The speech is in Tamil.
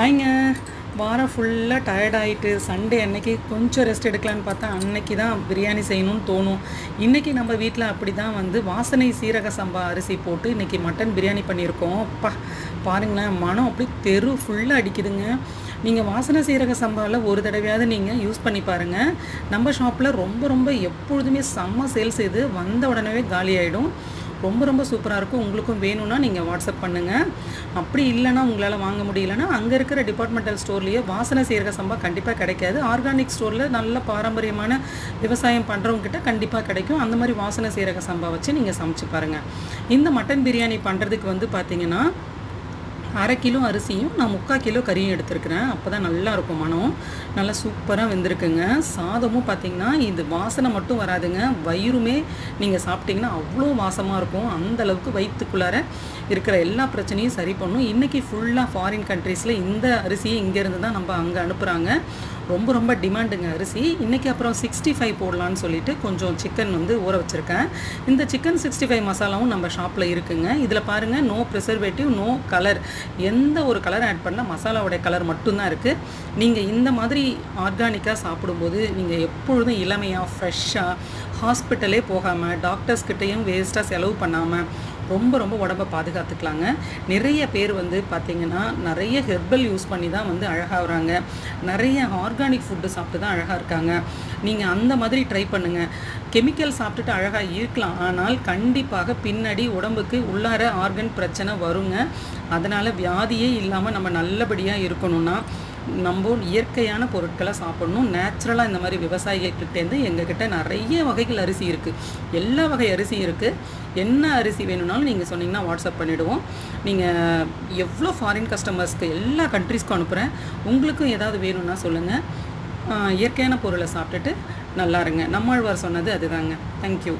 ஹாய்ங்க. வாரம் ஃபுல்லாக டயர்ட் ஆகிட்டு சண்டே அன்னைக்கு கொஞ்சம் ரெஸ்ட் எடுக்கலான்னு பார்த்தா அன்னைக்கு தான் பிரியாணி செய்யணும்னு தோணும். இன்றைக்கி நம்ம வீட்டில் அப்படி தான் வந்து வாசனை சீரக சம்பா அரிசி போட்டு இன்றைக்கி மட்டன் பிரியாணி பண்ணியிருக்கோம். அப்பா பாருங்களேன் மனம் அப்படி தெரு ஃபுல்லாக அடிக்குதுங்க. நீங்கள் வாசனை சீரக சம்பாவில் ஒரு தடவையாவது நீங்கள் யூஸ் பண்ணி பாருங்கள் நம்ம ஷாப்பில் ரொம்ப ரொம்ப எப்பொழுதுமே செம்ம சேல்ஸ் இது. வந்த உடனே காலி ஆகிடும் ரொம்ப ரொம்ப சூப்பராக இருக்கும். உங்களுக்கும் வேணும்னா நீங்கள் வாட்ஸ்அப் பண்ணுங்கள் அப்படி இல்லைன்னா உங்களால் வாங்க முடியலன்னா அங்கே இருக்கிற டிபார்ட்மெண்டல் ஸ்டோர்லேயே வாசனை சீரக சம்பா கண்டிப்பாக கிடைக்காது. ஆர்கானிக் ஸ்டோரில் நல்ல பாரம்பரியமான விவசாயம் பண்ணுறவங்ககிட்ட கண்டிப்பாக கிடைக்கும். அந்த மாதிரி வாசனை சீரக சம்பா வச்சு நீங்கள் சமைச்சு பாருங்கள் இந்த மட்டன் பிரியாணி பண்ணுறதுக்கு வந்து பார்த்தீங்கன்னா அரை கிலோ அரிசியும் நான் முக்கால் கிலோ கறியும் எடுத்துருக்கிறேன். அப்போ தான் நல்லா இருக்கும் மனம். நல்லா சூப்பராக வெந்திருக்குங்க. சாதமும் பார்த்தீங்கன்னா இது வாசனை மட்டும் வராதுங்க. வயிறுமே நீங்கள் சாப்பிட்டீங்கன்னா அவ்வளோ வாசமாக இருக்கும். அந்தளவுக்கு வயிற்றுக்குள்ளார இருக்கிற எல்லா பிரச்சனையும் சரி பண்ணும். இன்றைக்கி ஃபுல்லாக ஃபாரின் கண்ட்ரீஸில் இந்த அரிசியை இங்கேருந்து தான் நம்ம அங்கே அனுப்புகிறாங்க ரொம்ப ரொம்ப டிமாண்டுங்க அரிசி. இன்றைக்கி அப்புறம் சிக்ஸ்டி ஃபைவ் போடலான்னு சொல்லிட்டு கொஞ்சம் சிக்கன் வந்து ஊற வச்சுருக்கேன். இந்த சிக்கன் சிக்ஸ்டி ஃபைவ் மசாலாவும் நம்ம ஷாப்பில் இருக்குங்க. இதில் பாருங்கள் நோ ப்ரிசர்வேட்டிவ் நோ கலர் எந்த ஒரு கலர் ஆட் பண்ணல மசாலாவுடைய கலர் மட்டும்தான் இருக்குது நீங்கள் இந்த மாதிரி ஆர்கானிக்காக சாப்பிடும்போது நீங்கள் எப்பொழுதும் இளமையாக ஃப்ரெஷ்ஷாக ஹாஸ்பிட்டலே போகாமல் டாக்டர்ஸ்கிட்டையும் வேஸ்ட்டாக செலவு பண்ணாமல் ரொம்ப ரொம்ப உடம்பை பாதுகாத்துக்கலாங்க. நிறைய பேர் வந்து பார்த்திங்கன்னா நிறைய ஹெர்பல் யூஸ் பண்ணி தான் வந்து அழகாகிறாங்க நிறைய ஆர்கானிக் ஃபுட்டு சாப்பிட்டு தான் அழகாக இருக்காங்க. நீங்கள் அந்த மாதிரி ட்ரை பண்ணுங்கள் கெமிக்கல் சாப்பிட்டுட்டு அழகாக இருக்கலாம். ஆனால் கண்டிப்பாக பின்னாடி உடம்புக்கு உள்ளார ஆர்கன் பிரச்சனை வருங்க. அதனால் வியாதியே இல்லாமல் நம்ம நல்லபடியாக இருக்கணும்னா நம்ம இயற்கையான பொருட்களை சாப்பிடணும். நேச்சுரலாக இந்த மாதிரி விவசாயிகள்கிட்டேருந்து எங்ககிட்ட நிறைய வகைகள் அரிசி இருக்குது எல்லா வகை அரிசி இருக்குது என்ன அரிசி வேணும்னாலும் நீங்கள் சொன்னீங்கன்னா வாட்ஸ்அப் பண்ணிவிடுவோம் நீங்கள் எவ்வளோ ஃபாரின் கஸ்டமர்ஸ்க்கு எல்லா கண்ட்ரீஸ்க்கும் அனுப்புகிறேன் உங்களுக்கும் ஏதாவது வேணும்னா சொல்லுங்கள் இயற்கையான பொருளை சாப்பிட்டுட்டு நல்லா இருங்க. நம்மாழ்வார் சொன்னது அதுதாங்க. தேங்க்யூ